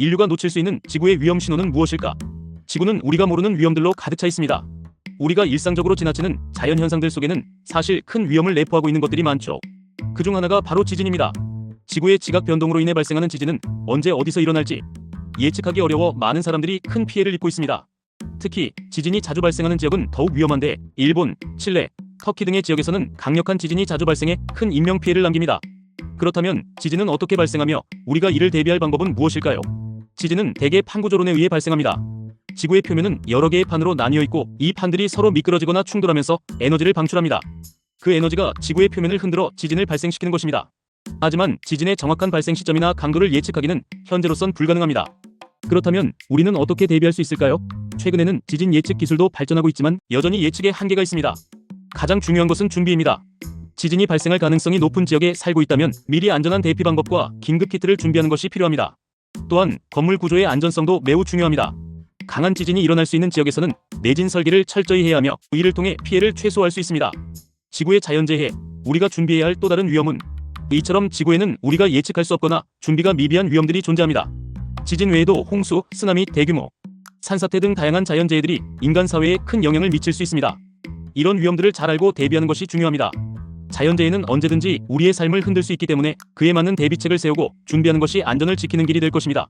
인류가 놓칠 수 있는 지구의 위험 신호는 무엇일까? 지구는 우리가 모르는 위험들로 가득 차 있습니다. 우리가 일상적으로 지나치는 자연 현상들 속에는 사실 큰 위험을 내포하고 있는 것들이 많죠. 그 중 하나가 바로 지진입니다. 지구의 지각 변동으로 인해 발생하는 지진은 언제 어디서 일어날지 예측하기 어려워 많은 사람들이 큰 피해를 입고 있습니다. 특히 지진이 자주 발생하는 지역은 더욱 위험한데 일본, 칠레, 터키 등의 지역에서는 강력한 지진이 자주 발생해 큰 인명 피해를 남깁니다. 그렇다면 지진은 어떻게 발생하며 우리가 이를 대비할 방법은 무엇일까요? 지진은 대개 판구조론에 의해 발생합니다. 지구의 표면은 여러 개의 판으로 나뉘어 있고 이 판들이 서로 미끄러지거나 충돌하면서 에너지를 방출합니다. 그 에너지가 지구의 표면을 흔들어 지진을 발생시키는 것입니다. 하지만 지진의 정확한 발생 시점이나 강도를 예측하기는 현재로선 불가능합니다. 그렇다면 우리는 어떻게 대비할 수 있을까요? 최근에는 지진 예측 기술도 발전하고 있지만 여전히 예측에 한계가 있습니다. 가장 중요한 것은 준비입니다. 지진이 발생할 가능성이 높은 지역에 살고 있다면 미리 안전한 대피 방법과 긴급 키트를 준비하는 것이 필요합니다. 또한 건물 구조의 안전성도 매우 중요합니다. 강한 지진이 일어날 수 있는 지역에서는 내진 설계를 철저히 해야 하며 이를 통해 피해를 최소화할 수 있습니다. 지구의 자연재해, 우리가 준비해야 할 또 다른 위험은 이처럼 지구에는 우리가 예측할 수 없거나 준비가 미비한 위험들이 존재합니다. 지진 외에도 홍수, 쓰나미, 대규모 산사태 등 다양한 자연재해들이 인간 사회에 큰 영향을 미칠 수 있습니다. 이런 위험들을 잘 알고 대비하는 것이 중요합니다. 자연재해는 언제든지 우리의 삶을 흔들 수 있기 때문에 그에 맞는 대비책을 세우고 준비하는 것이 안전을 지키는 길이 될 것입니다.